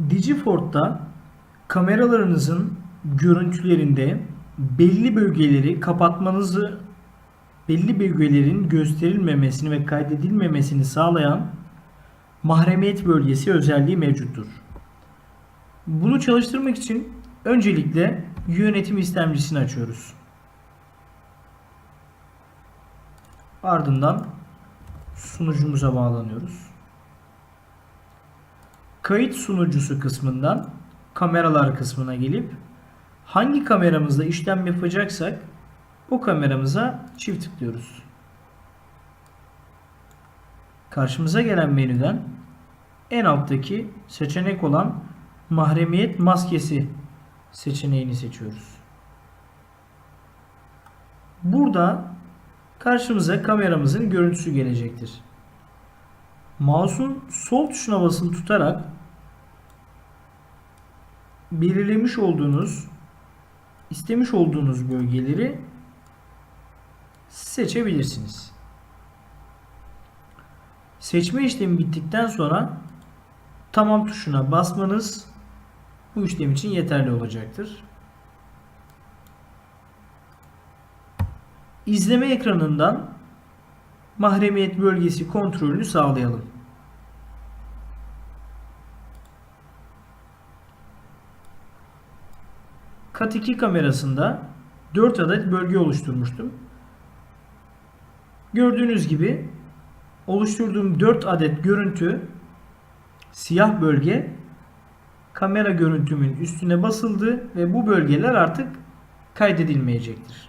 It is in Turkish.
Digiford'da kameralarınızın görüntülerinde belli bölgeleri kapatmanızı, belli bölgelerin gösterilmemesini ve kaydedilmemesini sağlayan mahremiyet bölgesi özelliği mevcuttur. Bunu çalıştırmak için öncelikle yönetim istemcisini açıyoruz. Ardından sunucumuza bağlanıyoruz. Kayıt sunucusu kısmından kameralar kısmına gelip hangi kameramızda işlem yapacaksak o kameramıza çift tıklıyoruz. Karşımıza gelen menüden en alttaki seçenek olan mahremiyet maskesi seçeneğini seçiyoruz. Burada karşımıza kameramızın görüntüsü gelecektir. Mouse'un sol tuşuna basılı tutarak belirlemiş olduğunuz istemiş olduğunuz bölgeleri seçebilirsiniz. Seçme işlemi bittikten sonra tamam tuşuna basmanız bu işlem için yeterli olacaktır. İzleme ekranından mahremiyet bölgesi kontrolünü sağlayalım. Kat 2 kamerasında 4 adet bölge oluşturmuştum. Gördüğünüz gibi oluşturduğum 4 adet görüntü siyah bölge kamera görüntümün üstüne basıldı ve bu bölgeler artık kaydedilmeyecektir.